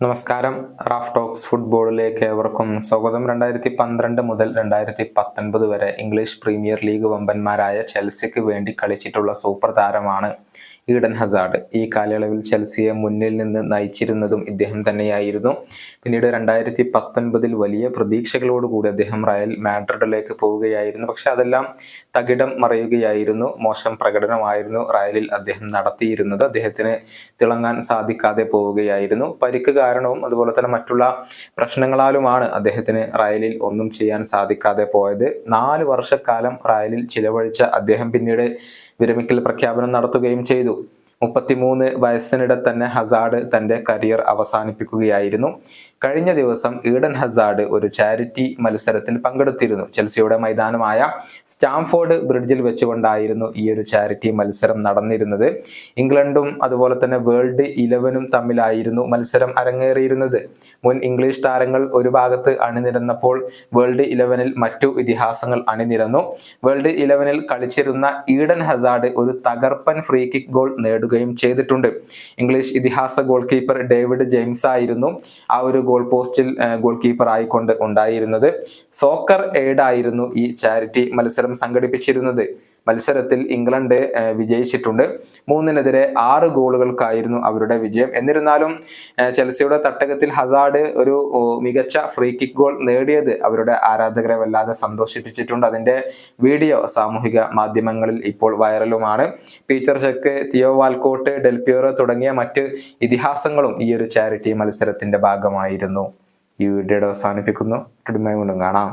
നമസ്കാരം. Raf talks ഫുട്ബോളിലേക്ക് ഏവർക്കും സ്വാഗതം. രണ്ടായിരത്തി പന്ത്രണ്ട് മുതൽ രണ്ടായിരത്തി പത്തൊൻപത് വരെ ഇംഗ്ലീഷ് പ്രീമിയർ ലീഗ് വമ്പന്മാരായ ചെൽസിക്ക് വേണ്ടി കളിച്ചിട്ടുള്ള സൂപ്പർ താരമാണ് ഈഡൻ ഹസാർഡ്. ഈ കാലയളവിൽ ചെൽസിയെ മുന്നിൽ നിന്ന് നയിച്ചിരുന്നതും ഇദ്ദേഹം തന്നെയായിരുന്നു. പിന്നീട് രണ്ടായിരത്തി പത്തൊൻപതിൽ വലിയ പ്രതീക്ഷകളോടുകൂടി അദ്ദേഹം റയൽ മാഡ്രിഡിലേക്ക് പോവുകയായിരുന്നു. പക്ഷെ അതെല്ലാം തകിടം മറയുകയായിരുന്നു. മോശം പ്രകടനമായിരുന്നു റയലിൽ അദ്ദേഹം നടത്തിയിരുന്നത്. അദ്ദേഹത്തിന് തിളങ്ങാൻ സാധിക്കാതെ പോവുകയായിരുന്നു. പരിക്ക് കാരണവും അതുപോലെ തന്നെ മറ്റുള്ള പ്രശ്നങ്ങളാലുമാണ് അദ്ദേഹത്തിന് റയലിൽ ഒന്നും ചെയ്യാൻ സാധിക്കാതെ പോയത്. നാല് വർഷക്കാലം റയലിൽ ചിലവഴിച്ച അദ്ദേഹം പിന്നീട് വിരമിക്കൽ പ്രഖ്യാപനം നടത്തുകയും ചെയ്തു. മുപ്പത്തിമൂന്ന് വയസ്സിനിടെ തന്നെ ഹസാഡ് തന്റെ കരിയർ അവസാനിപ്പിക്കുകയായിരുന്നു. കഴിഞ്ഞ ദിവസം ഈഡൻ ഹസാഡ് ഒരു ചാരിറ്റി മത്സരത്തിൽ പങ്കെടുത്തിരുന്നു. ചെൽസിയുടെ മൈതാനമായ സ്റ്റാംഫോർഡ് ബ്രിഡ്ജിൽ വെച്ചുകൊണ്ടായിരുന്നു ഈ ഒരു ചാരിറ്റി മത്സരം നടന്നിരുന്നത്. ഇംഗ്ലണ്ടും അതുപോലെ തന്നെ വേൾഡ് ഇലവനും തമ്മിലായിരുന്നു മത്സരം അരങ്ങേറിയിരുന്നത്. മുൻ ഇംഗ്ലീഷ് താരങ്ങൾ ഒരു ഭാഗത്ത് അണിനിരന്നപ്പോൾ വേൾഡ് ഇലവനിൽ മറ്റു ഇതിഹാസങ്ങൾ അണിനിരന്നു. വേൾഡ് ഇലവനിൽ കളിച്ചിരുന്ന ഈഡൻ ഹസാഡ് ഒരു തകർപ്പൻ ഫ്രീ കിക്ക് ഗോൾ നേടുകയും ചെയ്തിട്ടുണ്ട്. ഇംഗ്ലീഷ് ഇതിഹാസ ഗോൾ കീപ്പർ ഡേവിഡ് ജെയിംസ് ആയിരുന്നു ആ ഒരു ഗോൾ പോസ്റ്റിൽ ഗോൾ കീപ്പർ ആയിക്കൊണ്ട് ഉണ്ടായിരുന്നത്. സോക്കർ എയ്ഡ് ആയിരുന്നു ഈ ചാരിറ്റി മത്സരം സംഘടിപ്പിച്ചിരുന്നത്. മത്സരത്തിൽ ഇംഗ്ലണ്ട് വിജയിച്ചിട്ടുണ്ട്. മൂന്നിനെതിരെ ആറ് ഗോളുകൾക്കായിരുന്നു അവരുടെ വിജയം. എന്നിരുന്നാലും ചെൽസിയുടെ തട്ടകത്തിൽ ഹസാഡ് ഒരു മികച്ച ഫ്രീ കിക്ക് ഗോൾ നേടിയത് അവരുടെ ആരാധകരെ വല്ലാതെ സന്തോഷിപ്പിച്ചിട്ടുണ്ട്. അതിന്റെ വീഡിയോ സാമൂഹിക മാധ്യമങ്ങളിൽ ഇപ്പോൾ വൈറലുമാണ്. Peter Cech Theo Walcott Del Piero തുടങ്ങിയ മറ്റ് ഇതിഹാസങ്ങളും ഈ ഒരു ചാരിറ്റി മത്സരത്തിന്റെ ഭാഗമായിരുന്നു. ഈ വീഡിയോയുടെ അവസാനിപ്പിക്കുന്നു. കാണാം.